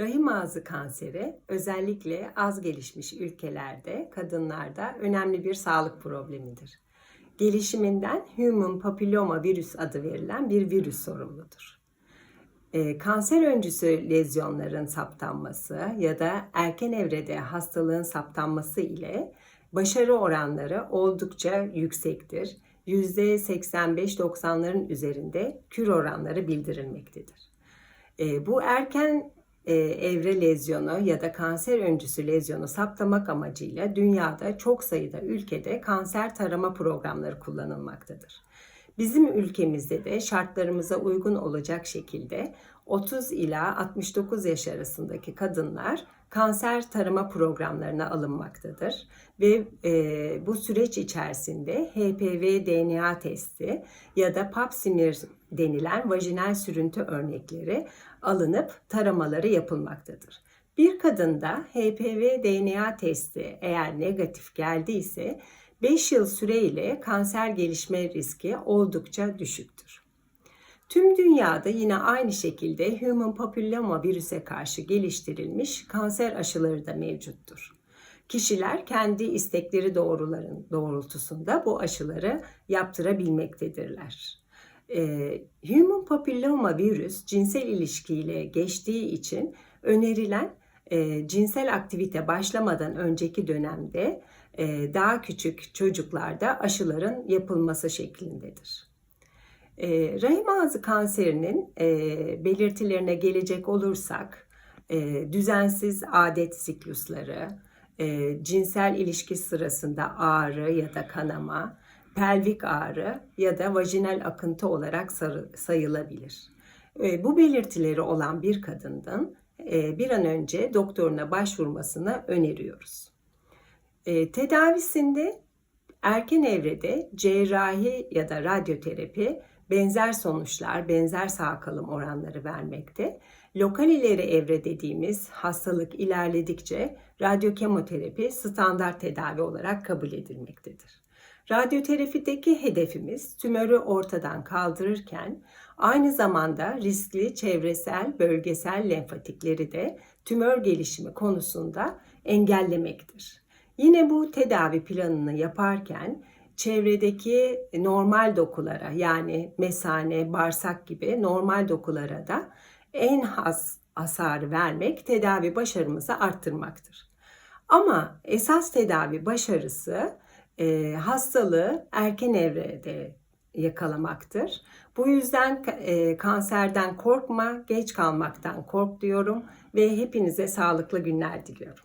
Rahim ağzı kanseri özellikle az gelişmiş ülkelerde, kadınlarda önemli bir sağlık problemidir. Gelişiminden human papilloma virüs adı verilen bir virüs sorumludur. E, kanser öncüsü lezyonların saptanması ya da erken evrede hastalığın saptanması ile başarı oranları oldukça yüksektir. %85-90'ların üzerinde kür oranları bildirilmektedir. E, bu erken evre lezyonu ya da kanser öncüsü lezyonu saptamak amacıyla dünyada çok sayıda ülkede kanser tarama programları kullanılmaktadır. Bizim ülkemizde de şartlarımıza uygun olacak şekilde 30 ila 69 yaş arasındaki kadınlar kanser tarama programlarına alınmaktadır ve e, bu süreç içerisinde HPV DNA testi ya da pap smear denilen vajinal sürüntü örnekleri alınıp taramaları yapılmaktadır. Bir kadında HPV DNA testi eğer negatif geldiyse 5 yıl süreyle kanser gelişme riski oldukça düşüktür. Tüm dünyada yine aynı şekilde human papilloma virüse karşı geliştirilmiş kanser aşıları da mevcuttur. Kişiler kendi istekleri doğruların doğrultusunda bu aşıları yaptırabilmektedirler. Ee, human papilloma virüs cinsel ilişkiyle geçtiği için önerilen e, cinsel aktivite başlamadan önceki dönemde daha küçük çocuklarda aşıların yapılması şeklindedir. E, rahim ağzı kanserinin e, belirtilerine gelecek olursak e, düzensiz adet siklusları, e, cinsel ilişki sırasında ağrı ya da kanama, pelvik ağrı ya da vajinal akıntı olarak sayılabilir. E, bu belirtileri olan bir kadının e, bir an önce doktoruna başvurmasını öneriyoruz. E, tedavisinde erken evrede cerrahi ya da radyoterapi benzer sonuçlar, benzer sağ kalım oranları vermekte. Lokal ileri evre dediğimiz hastalık ilerledikçe radyokemoterapi standart tedavi olarak kabul edilmektedir. Radyoterapideki hedefimiz tümörü ortadan kaldırırken aynı zamanda riskli çevresel bölgesel lenfatikleri de tümör gelişimi konusunda engellemektir. Yine bu tedavi planını yaparken çevredeki normal dokulara yani mesane, bağırsak gibi normal dokulara da en az hasarı vermek tedavi başarımızı arttırmaktır. Ama esas tedavi başarısı e, hastalığı erken evrede yakalamaktır. Bu yüzden e, kanserden korkma, geç kalmaktan kork diyorum ve hepinize sağlıklı günler diliyorum.